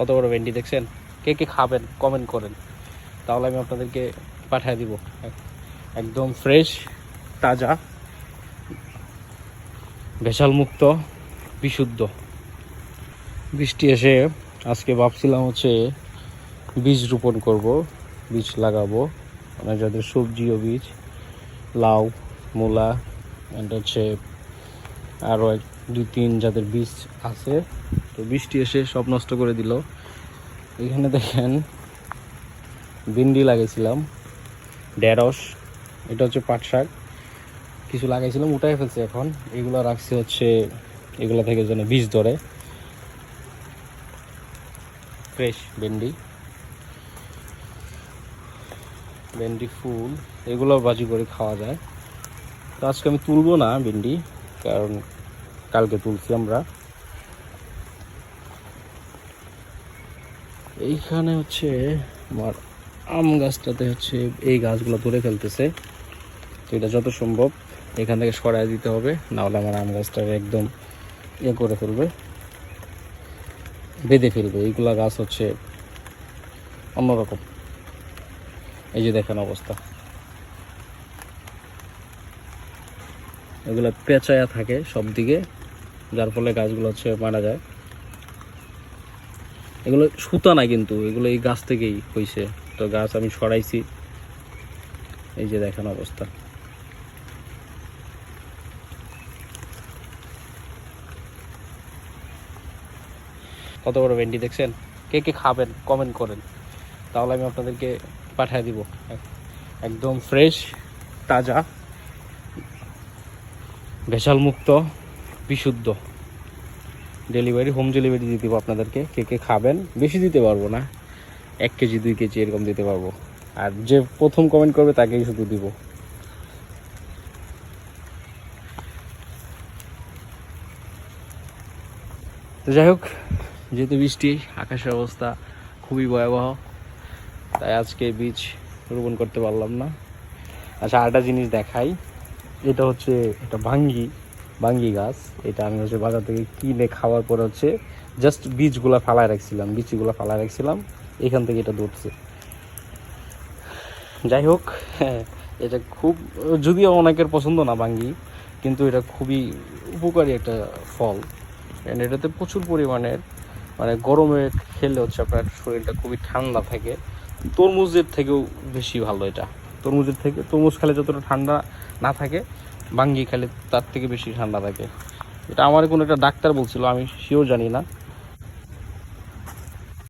কত বড় ভেন্ডি দেখছেন? কে কে খাবেন কমেন্ট করেন। তাহলে আমি আপনাদেরকে পাঠিয়ে দিব। একদম ফ্রেশ তাজা ভেজাল মুক্ত বিশুদ্ধ। বৃষ্টি এসে আজকে ভাবছিলাম হচ্ছে বীজ রোপণ করব, বীজ লাগাবো। মানে যাদের সবজিও বীজ, লাউ, মূলা অ্যান্ড হচ্ছে আরও এক, দুই, তিন যাদের বীজ আছে তো বৃষ্টি এসে সব নষ্ট করে দিল। এখানে দেখেন, ভিন্ডি লাগাইছিলাম, ঢেঁড়স, এটা হচ্ছে পাট শাক। কিছু লাগাইছিলাম, উঠাই ফেলছে এখন। এগুলো রাখছে হচ্ছে, এগুলো থেকে যেন বীজ ধরে। ফ্রেশ ভেন্ডি। ভেন্ডি, ফুল, এগুলো ভাজি করে খাওয়া যায়। তো আজকে আমি তুলবো না ভেন্ডি, কারণ কালকে তুলছি আমরা। এইখানে হচ্ছে আমার আম গাছটাতে হচ্ছে এই গাছগুলো ধরে ফেলতেছে। তো এটা যত সম্ভব এখান থেকে সরাই দিতে হবে, নাহলে আমার আম গাছটা একদম ইয়ে করে ফেলবে, বেঁধে ফেলবে। এইগুলা গাছ হচ্ছে অন্যরকম। এই যে দেখেন অবস্থা। এগুলো পেঁচায়া থাকে সব দিকে যার ফলে গাছগুলো হচ্ছে মারা যায়। এগুলো সুতা না কিন্তু, এগুলো এই গাছ থেকেই হয়েছে তো গাছ আমি সরাইছি। এই যে দেখেন অবস্থা। কত বড় ভেন্ডি দেখছেন? কে কে খাবেন কমেন্ট করেন। তাহলে আমি আপনাদেরকে পাঠিয়ে দিব। একদম ফ্রেশ তাজা ভেজাল মুক্ত বিশুদ্ধ। ডেলিভারি, হোম ডেলিভারি দিয়ে দিব আপনাদেরকে। কে কে খাবেন, বেশি দিতে পারব না। এক কেজি, দুই কেজি এরকম দিতে পারব। আর যে প্রথম কমেন্ট করবে তাকেই শুধু দিব। তো যাই হোক, যেহেতু বৃষ্টি, আকাশের অবস্থা খুবই ভয়াবহ, তাই আজকে বীজ রোপণ করতে পারলাম না। আচ্ছা আরেকটা জিনিস দেখাই। এটা হচ্ছে, এটা ভাঙ্গি। ভাঙ্গি গাছ। এটা আমি হচ্ছে বাজার থেকে কিনে খাওয়ার পর হচ্ছে জাস্ট বীজগুলা ফালায় রাখছিলাম, বীজগুলো ফালায় রাখছিলাম। এখান থেকে এটা ধরছে যাই হোক, এটা খুব, যদিও অনেকের পছন্দ না ভাঙ্গি কিন্তু এটা খুবই উপকারী একটা ফল। And এটাতে প্রচুর পরিমাণের মানে গরমে খেলে হচ্ছে আপনার শরীরটা খুবই ঠান্ডা থাকে। তরমুজের থেকেও বেশি ভালো এটা। তরমুজের থেকে, তরমুজ খেলে যতটা ঠান্ডা না থাকে বাঙ্গি খেলে তার থেকে বেশি ঠান্ডা থাকে। এটা আমার কোনো একটা ডাক্তার বলছিল, আমি সেও জানি না।